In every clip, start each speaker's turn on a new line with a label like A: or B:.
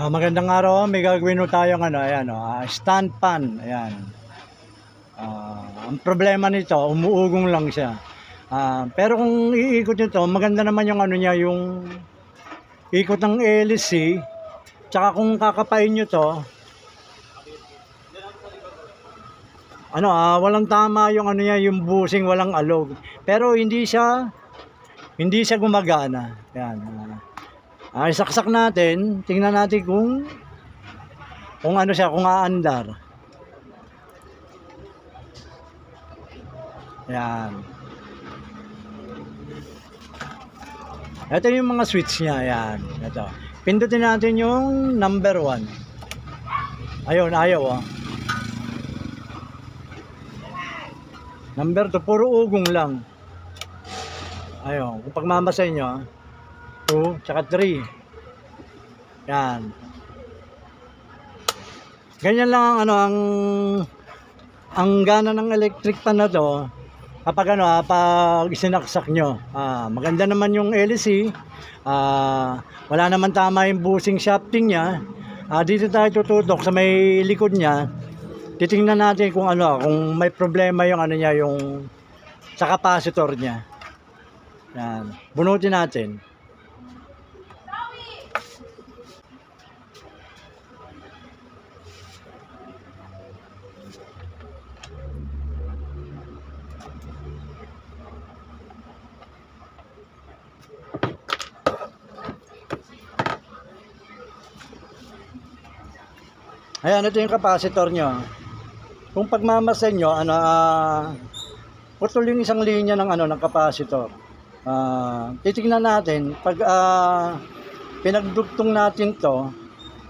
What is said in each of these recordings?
A: Ah, magandang araw, may gagawin ho tayong ano, ayan, ah, stand pan, ayan. Ah, ang problema nito, umuugong lang siya. Ah, pero kung iikot nito, maganda naman yung ano niya, yung ikot ng LC, tsaka kung kakapain nyo to, ano ah, walang tama yung ano niya, yung busing walang alog. Pero hindi siya, hindi siya gumagana. Ayan. ah. Ah, isaksak natin, tingnan natin kung kung ano siya, kung aandar. Yan. Ito yung mga switch niya, yan. Ito. Pindutin natin yung number 1. Ayun, ayaw ah. Number 2, puro ugong lang. Ayun, kung pagmamasay nyo, ah. 2, tsaka 3. Yan. Ganyan lang ang ano ang ang gana ng electric pan na to kapag ano ah, pag isinaksak nyo. Ah, maganda naman yung LC. Ah, wala naman tama yung bushing shafting niya. Ah, dito tayo tututok sa may likod niya. Titingnan natin kung ano, kung may problema yung ano niya, yung sa capacitor niya. Yan. Bunutin natin. Ayan, ito yung capacitor nyo. Kung pagmamasan nyo, ano, ah, putol yung isang linya ng, ano, ng capacitor. Ah, titignan natin, pag ah, pinagdugtong natin to,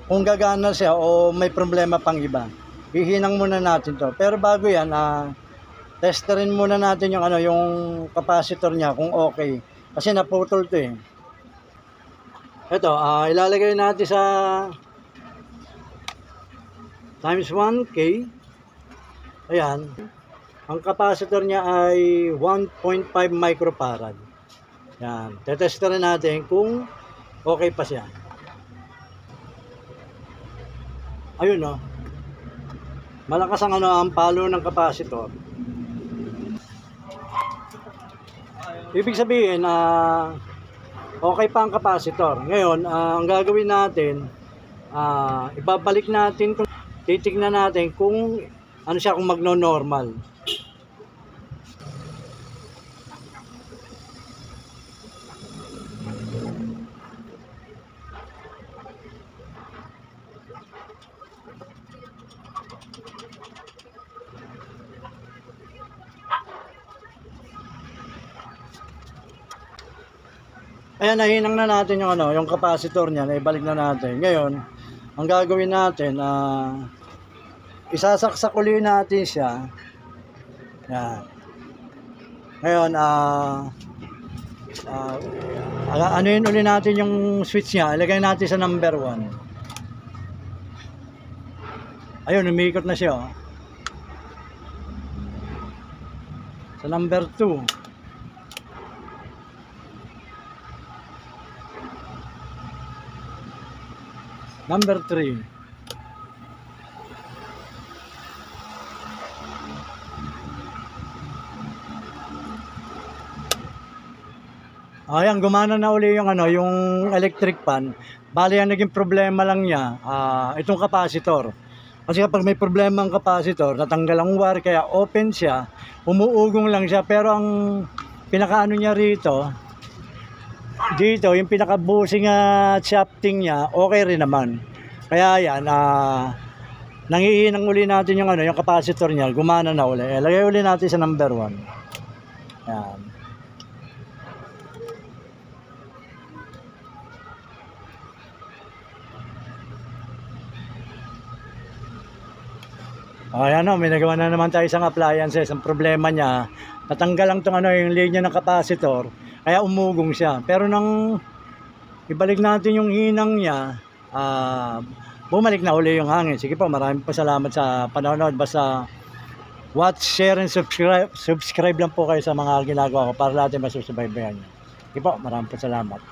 A: kung gagana siya o may problema pang iba. Hihinang muna natin to. Pero bago yan, ah, testerin muna natin yung, ano, yung capacitor niya kung okay. Kasi naputol to eh. Ito, ah, ilalagay natin sa times 1K. Ayan. Ang capacitor niya ay 1.5 microfarad. Yan. Tetesterin natin kung okay pa siya. Ayun no. Malakas ang ano ang palo ng capacitor. Ibig sabihin na okay pa ang capacitor. Ngayon, ah, ang gagawin natin, ah, ibabalik natin kung titignan natin kung ano siya kung magno-normal. Ayan, nahinang na natin yung ano, yung capacitor niya, naibalik na natin. Ngayon, ang gagawin natin, ah, isasaksak uli natin siya. Yan. Ngayon, ah, ah, ah, ano yun uli natin yung switch niya, ilagay natin sa number 1. Ayun, umiikot na siya. oh. Sa number 2. Number 3. Ayan, gumana na uli yung ano, yung electric pan. Bali, ang naging problema lang niya, ah, itong capacitor. Kasi kapag may problema ang capacitor, natanggal ang wire, kaya open siya, umuugong lang siya. Pero ang pinakaano niya rito, dito, yung pinaka-bushing at shafting niya, okay rin naman. Kaya yan, ah, nangihinang uli natin yung ano, yung capacitor niya, gumana na uli. Eh, lagay uli natin sa number 1. Yan. Ayan o, may nagawa na naman tayo isang appliances. Ang problema niya, natanggal lang tong ano, yung linya ng capacitor, kaya umugong siya. Pero nang ibalik natin yung hinang niya, ah, bumalik na uli yung hangin. Sige po, maraming po salamat sa panonood. Basta watch, share, and subscribe. Subscribe lang po kayo sa mga ginagawa ko para natin masusubaybayan niyo. Sige po, maraming po salamat.